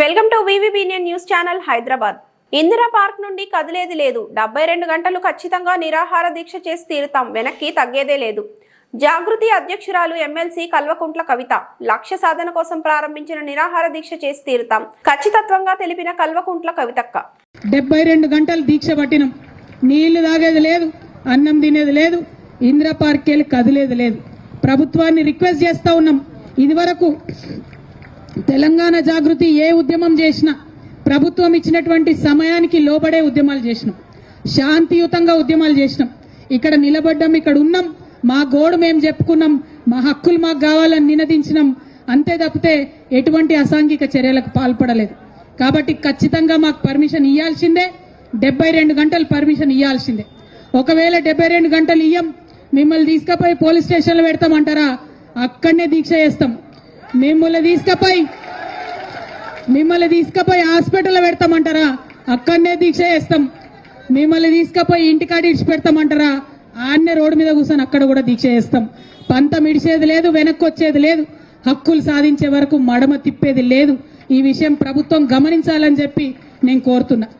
Welcome to వివిబినియన్ news channel Hyderabad. Indira park నుండి కదిలేది లేదు. డెబ్బై రెండు గంటలు ఖచ్చితంగా నిరాహార దీక్ష చేసి తీరుతాం. వెనక్కి తగ్గేదే లేదు. జాగృతి అధ్యక్షురాలు ఎమ్మెల్సీ కల్వకుంట్ల కవిత లక్ష్య సాధన కోసం ప్రారంభించిన నిరాహార దీక్ష చేసి తీరుతాం. ఖచ్చితత్వంగా తెలిపిన కల్వకుంట్ల కవితక్క. డెబ్బై రెండు గంటలు దీక్ష పట్టినం. నీళ్ళు తాగేది లేదు అన్నం తినేది లేదు ఇందిరా పార్క్ వెళ్ళి కదిలేది లేదు. ప్రభుత్వాన్ని రిక్వెస్ట్ చేస్తా ఉన్నాం. ఇదివరకు తెలంగాణ జాగృతి ఏ ఉద్యమం చేసినా ప్రభుత్వం ఇచ్చినటువంటి సమయానికి లోబడే ఉద్యమాలు చేసినాం. శాంతియుతంగా ఉద్యమాలు చేసినాం. ఇక్కడ నిలబడ్డాం ఇక్కడ ఉన్నాం. మా గోడు మేము చెప్పుకున్నాం. మా హక్కులు మాకు కావాలని నినదించినాం. అంతే తప్పితే ఎటువంటి అసాంఘిక చర్యలకు పాల్పడలేదు. కాబట్టి ఖచ్చితంగా మాకు పర్మిషన్ ఇవ్వాల్సిందే డెబ్బై రెండు గంటలు పర్మిషన్ ఇవ్వాల్సిందే ఒకవేళ డెబ్బై రెండు గంటలు ఇయ్యం మిమ్మల్ని తీసుకుపోయి పోలీస్ స్టేషన్లో పెడతామంటారా? అక్కడనే దీక్ష చేస్తాం. మిమ్మల్ని తీసుకపోయి మిమ్మల్ని తీసుకపోయి హాస్పిటల్లో పెడతామంటారా? అక్కడనే దీక్ష చేస్తాం. మిమ్మల్ని తీసుకపోయి ఇంటికాడ ఇడిచి పెడతామంటారా ఆన్నే రోడ్డు మీద కూర్చొని అక్కడ కూడా దీక్ష చేస్తాం. పంతం ఇడిచేది లేదు వెనక్కి వచ్చేది లేదు. హక్కులు సాధించే వరకు మడమ తిప్పేది లేదు. ఈ విషయం ప్రభుత్వం గమనించాలని చెప్పి నేను కోరుతున్నా.